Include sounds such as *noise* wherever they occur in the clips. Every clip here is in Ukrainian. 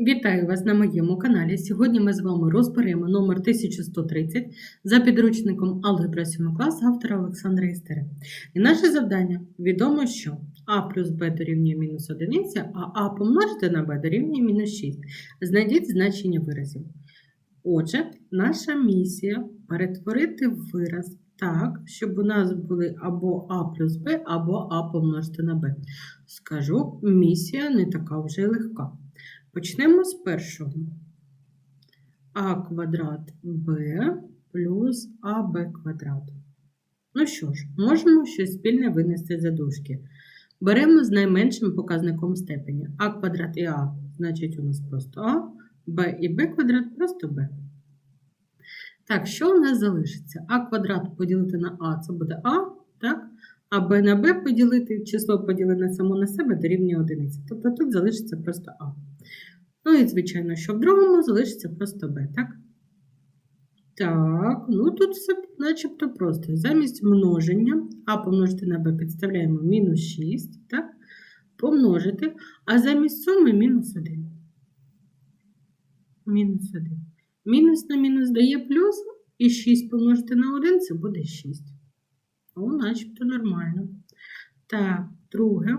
Вітаю вас на моєму каналі. Сьогодні ми з вами розберемо номер 1130 за підручником Алгебра 7 клас автора Олександра Істери. І наше завдання відомо, що а плюс b дорівнює мінус 1, а а помножити на b дорівнює мінус 6. Знайдіть значення виразів. Отже, наша місія перетворити вираз так, щоб у нас були або а плюс b, або а помножити на b. Скажу, місія не така вже легка. Почнемо з першого. А квадрат b плюс АБ квадрат. Ну що ж, можемо щось спільне винести за дужки. Беремо з найменшим показником степені. А квадрат і А, значить у нас просто А, Б і Б квадрат просто Б. Так, що у нас залишиться? А квадрат поділити на А, це буде А, так? А Б на Б поділити, число поділене само на себе дорівнює одиниці. Тобто тут залишиться просто А. Ну і, звичайно, що в другому залишиться просто b, так? Так, ну тут все начебто просто. Замість множення а помножити на b підставляємо мінус 6, так? Помножити, а замість суми мінус 1. Мінус 1. Мінус на мінус дає плюс, і 6 помножити на 1 це буде 6. О, начебто нормально. Так, друге.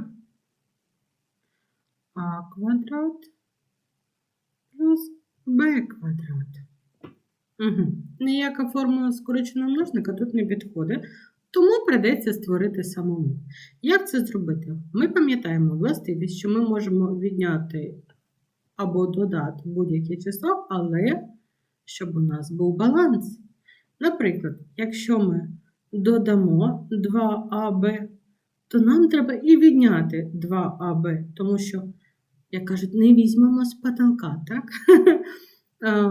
А квадрат плюс b квадрат. Угу. Ніяка формула скороченого множника тут не підходить, тому прийдеться створити самому. Як це зробити? Ми пам'ятаємо властивість, що ми можемо відняти або додати будь-яке число, але щоб у нас був баланс. Наприклад, якщо ми додамо 2аб, то нам треба і відняти 2аб, тому що як кажуть, не візьмемо з потолка, так?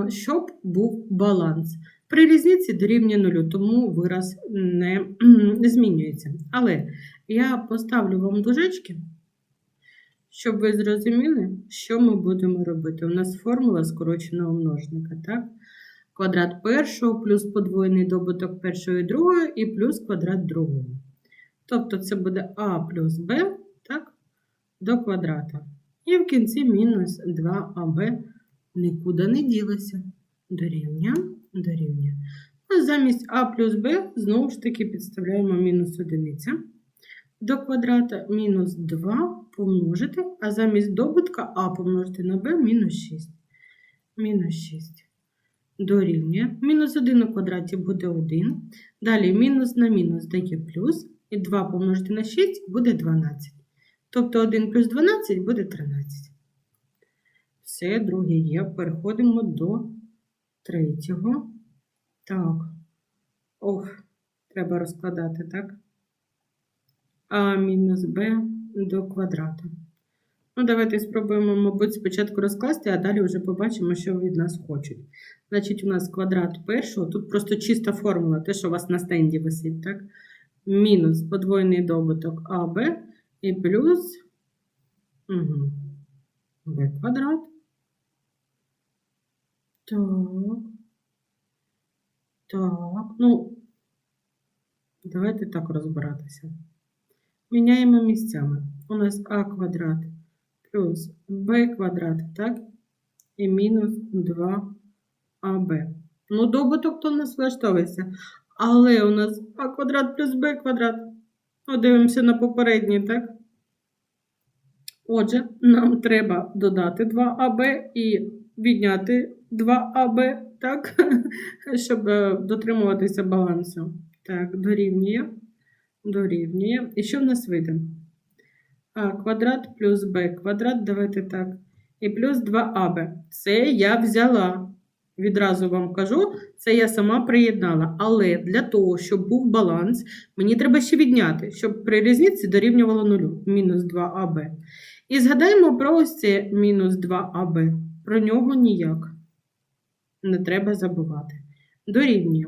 *laughs* щоб був баланс. При різниці дорівнює нулю, тому вираз *clears throat* не, змінюється. Але я поставлю вам дужечки, щоб ви зрозуміли, що ми будемо робити. У нас формула скороченого множника. так? Квадрат першого плюс подвоєний добуток першого і другого, і плюс квадрат другого. Тобто це буде а плюс b так, до квадрата. І в кінці мінус 2аб нікуди не ділося. Дорівнює, дорівнює. А замість а плюс b знову ж таки підставляємо мінус одиниця. До квадрата мінус 2 помножити, а замість добутка а помножити на b мінус 6. Мінус 6. Дорівнює. Мінус 1 у квадраті буде 1. Далі мінус на мінус дає плюс. І 2 помножити на 6 буде 12. Тобто 1 плюс 12 буде 13. Все, друге є. Переходимо до третього. Так. Ох, треба розкладати, так? А мінус Б до квадрата. Ну, давайте спробуємо, мабуть, спочатку розкласти, а далі вже побачимо, що від нас хочуть. Значить, у нас квадрат першого, тут просто чиста формула, те, що у вас на стенді висить, так? Мінус подвоєний добуток АБ і плюс угу, b квадрат. Так. Так, ну, давайте так розбиратися. Міняємо місцями. У нас а квадрат плюс b квадрат, так? І мінус 2аб. Ну, добуток то нас влаштовується. Але у нас а квадрат плюс b квадрат. Подивимося на попередній, так? Отже, нам треба додати 2АБ і відняти 2АБ, так, *laughs* щоб е, дотримуватися балансу. Так, дорівнює. Дорівнює. І що в нас вийде? А квадрат плюс Б квадрат, давайте так. І плюс 2АБ. Це я взяла. Відразу вам кажу, це я сама приєднала. Але для того, щоб був баланс, мені треба ще відняти, щоб при різниці дорівнювало 0, мінус 2АБ. І згадаємо про ось це мінус 2АБ. Про нього ніяк не треба забувати. Дорівнює.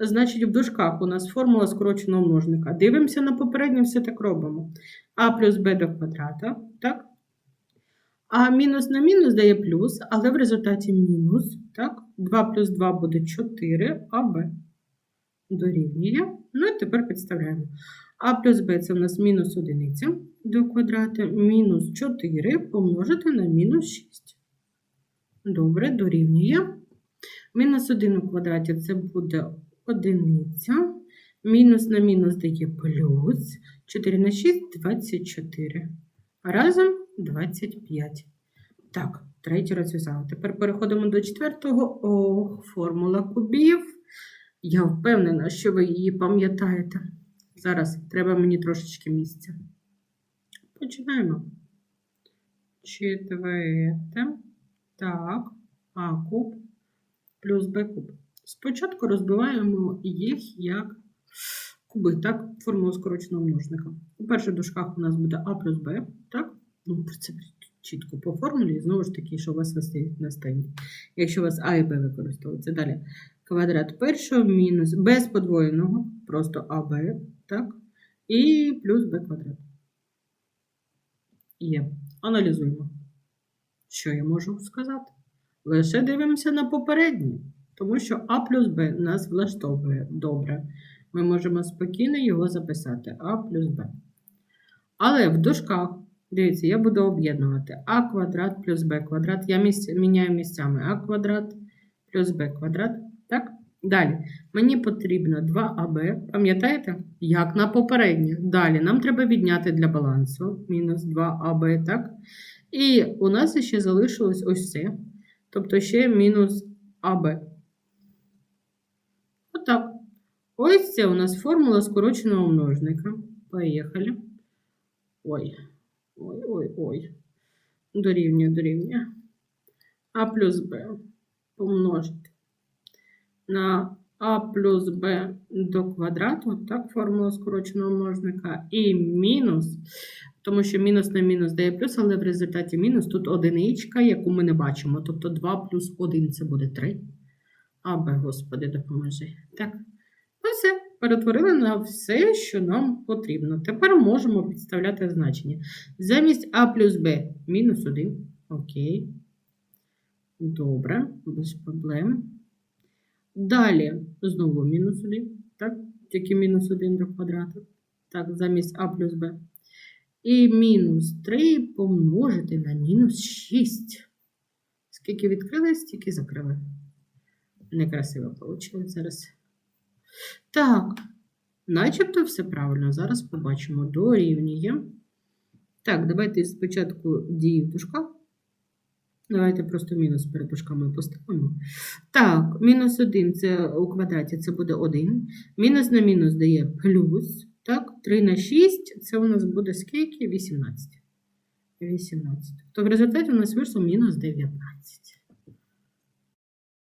Значить, в дужках у нас формула скороченого множника. Дивимося на попереднє, все так робимо. А плюс Б до квадрата. так? А мінус на мінус дає плюс, але в результаті мінус. так? 2 плюс 2 буде 4, а Б дорівнює. Ну і тепер підставляємо. А плюс Б це у нас мінус одиниця до квадрата, мінус 4 помножити на мінус 6. Добре, дорівнює. Мінус 1 у квадраті це буде одиниця. Мінус на мінус дає плюс. 4 на 6 – 24. А разом 25. Так, третій розв'язала. Тепер переходимо до четвертого. О, формула кубів. Я впевнена, що ви її пам'ятаєте. Зараз треба мені трошечки місця. Починаємо. Четверте. Так, А куб плюс Б куб. Спочатку розбиваємо їх як куби, так, формулу скороченого множника. У перших дужках у нас буде А плюс Б, так? Ну, це чітко по формулі, і знову ж таки, що у вас висить на стенді. Якщо у вас А і Б використовується. Далі квадрат першого мінус без подвоєного, просто АБ, так? І плюс Б квадрат. Є. Аналізуємо. Що я можу сказати? Лише дивимося на попередній, тому що А плюс Б нас влаштовує добре. Ми можемо спокійно його записати А плюс Б. Але в дужках, дивіться, я буду об'єднувати А квадрат плюс Б квадрат. Я міняю місцями А квадрат плюс Б квадрат. Так? Далі. Мені потрібно 2АБ. Пам'ятаєте? Як на попереднє. Далі нам треба відняти для балансу мінус 2АБ, так? І у нас ще залишилось ось це. Тобто ще мінус АБ. Отак. Ось це у нас формула скороченого множника. Поїхали. Ой. Ой, ой, ой. Дорівнює, дорівнює. А плюс Б помножити на А плюс Б до квадрату, так, формула скороченого множника, і мінус, тому що мінус на мінус дає плюс, але в результаті мінус тут одиничка, яку ми не бачимо. Тобто 2 плюс 1 це буде 3. А Б, господи, допоможи. Так. Ну все, перетворили на все, що нам потрібно. Тепер можемо підставляти значення. Замість А плюс Б мінус 1. Окей. Добре, без проблем. Далі знову мінус 1. Так, тільки мінус 1 до квадрату. Так, замість А плюс Б. І мінус 3 помножити на мінус 6. Скільки відкрили, стільки закрили. Некрасиво вийшло зараз. Так, начебто все правильно. Зараз побачимо. Дорівнює. Так, давайте спочатку дії в. Давайте просто мінус перед дужками поставимо. Так, мінус 1 це у квадраті це буде 1. Мінус на мінус дає плюс. Так, 3 на 6 це у нас буде скільки? 18. 18. То в результаті у нас вийшло мінус 19.